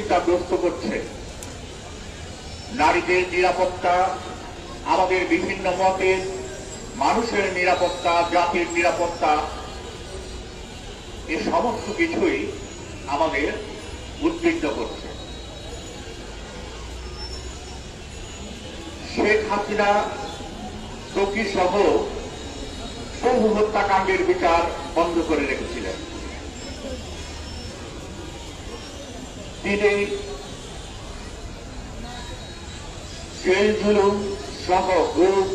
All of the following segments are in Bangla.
বাধাগ্রস্ত করছে। নারীদের নিরাপত্তা, আমাদের বিভিন্ন মতের, মানুষের নিরাপত্তা, জাতির নিরাপত্তা, এ সমস্ত কিছুই আমাদের উদ্বিগ্ন করছে। শেখ হাসিনা সহ বহু হত্যাকাণ্ডের বিচার বন্ধ করে রেখেছিলেন। তিনি জেল জুলুম সহ গুম,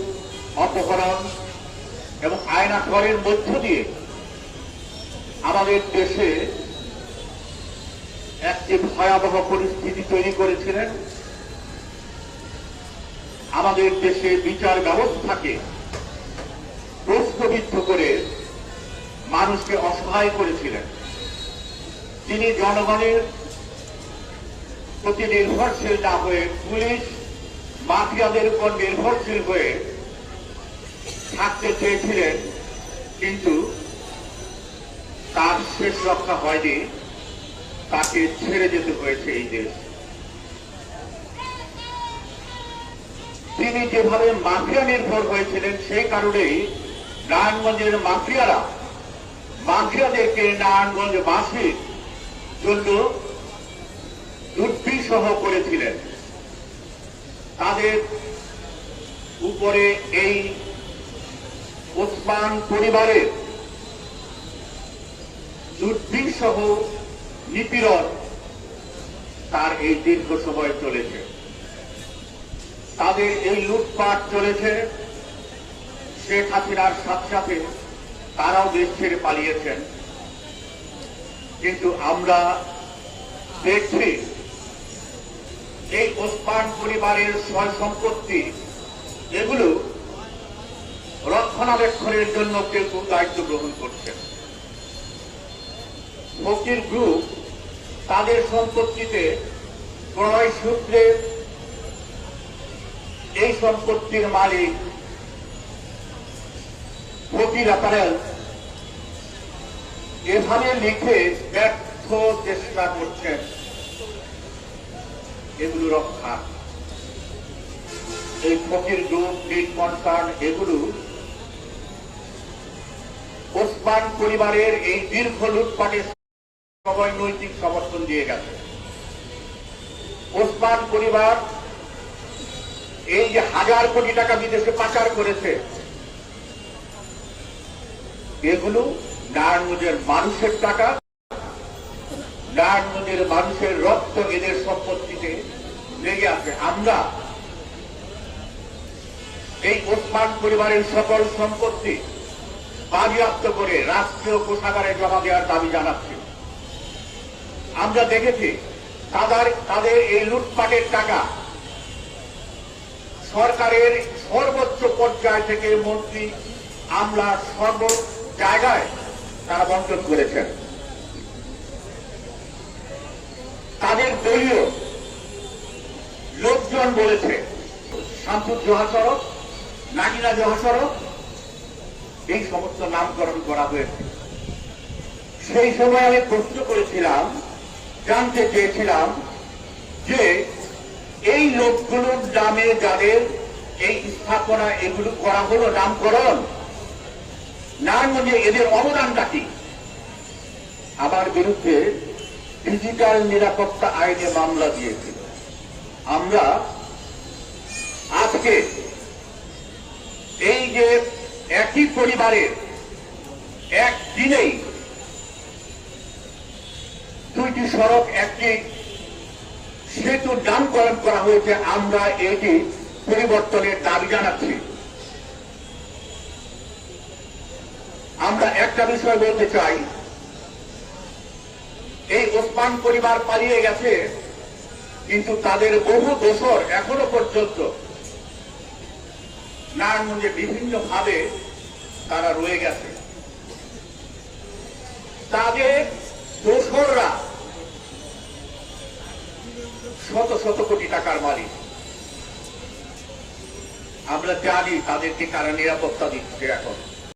অপহরণ এবং আয়নাঘরের মধ্য দিয়ে আমাদের দেশে একটি ভয়াবহ পরিস্থিতি তৈরি করেছিলেন। আমাদের দেশে বিচার ব্যবস্থাকে প্রশ্নবিদ্ধ করে মানুষকে অসহায় করেছিলেন। তিনি জনগণের প্রতি নির্ভরশীল না হয়ে পুলিশ, মাফিয়াদের উপর নির্ভরশীল হয়ে থাকতে চেয়েছিলেন, কিন্তু তার শেষ রক্ষা হয়নি। তাকে ছেড়ে যেতে হয়েছে এই দেশ। তিনি যেভাবে মাফিয়া নির্ভর হয়েছিলেন, সেই কারণেই নারায়ণগঞ্জের মাফিয়ারা মাফিয়াদেরকে নারায়ণগঞ্জ বাসীর জন্য দুর্বিসহ করেছিলেন। তাদের উপরে এই ওসমান পরিবারের দুর্বিসহ নিপীড়ন তার এই দীর্ঘ সময় চলেছে। তাদের এই লুটপাট চলেছে। শেখ হাসিনার সাথে সাথে তারাও দেশ ছেড়ে পালিয়েছেন। কিন্তু আমরা দেখছি এই ওসমান পরিবারের সয় সম্পত্তি, এগুলো রক্ষণাবেক্ষণের জন্য কেউ দায়িত্ব গ্রহণ করছেন ফকির গ্রুপ তাদের সম্পত্তিতে ক্রয় সূত্রে এই সম্পত্তির মালিক ফকির অ্যাপারেল এভাবে লিখে ব্যর্থ চেষ্টা করছেন। এগুলো রক্ষা। এই ফকির গ্রুপ লিড কনসার্ন এগুলো ওসমান পরিবারের এই দীর্ঘ লুটপাটের সবাই নৈতিক সমর্থন দিয়ে গেছে। ওসমান পরিবার এই যে হাজার কোটি টাকা বিদেশে পাচার করেছে, এগুলো নারায়ণগঞ্জের মানুষের টাকা নারায়ণগঞ্জের মানুষের রক্ত এদের সম্পত্তিতে লেগে আছে। আমরা এই ওসমান পরিবারের সকল সম্পত্তি বাজেয়াপ্ত করে রাষ্ট্রীয় কোষাগারে জমা দেওয়ার দাবি জানাচ্ছি। আমরা দেখেছি, তাদের তাদের এই লুটপাটের টাকা সরকারের সর্বোচ্চ পর্যায় থেকে মন্ত্রী আমলা সর্ব জায়গায় তারা বন্টন করেছেন তাদের দলীয় লোকজন বলেছে শামসুদ জোহা নাগিনা জোহা এই সমস্ত নামকরণ করা হয়েছে। সেই সময় আমি প্রশ্ন করেছিলাম, জানতে চেয়েছিলাম যে এই লোকগুলোর নামে যাদের এই স্থাপনা, এগুলো করা হলো নামকরণ নারায়ণগঞ্জে এদের অবদানটা কি? আমার বিরুদ্ধে ডিজিটাল নিরাপত্তা আইনে মামলা দিয়েছিল। আমরা আজকে এই যে একই পরিবারের একদিনেই দুইটি সড়ক, একটি সেতু নামকরণ করা হয়েছে, আমরা এটি পরিবর্তনের দাবি জানাচ্ছি। আমরা একটা বিষয় বলতে চাই এই ওসমান পরিবার পালিয়ে গেছে, কিন্তু তাদের বহু দোষর এখনও পর্যন্ত। নারায়ণগঞ্জে বিভিন্ন ভাবে তারা রয়ে গেছে। তাদের দোসররা শত শত কোটি টাকার মালিক। আমরা জানি তাদেরকে কারা নিরাপত্তা দিচ্ছে এখন।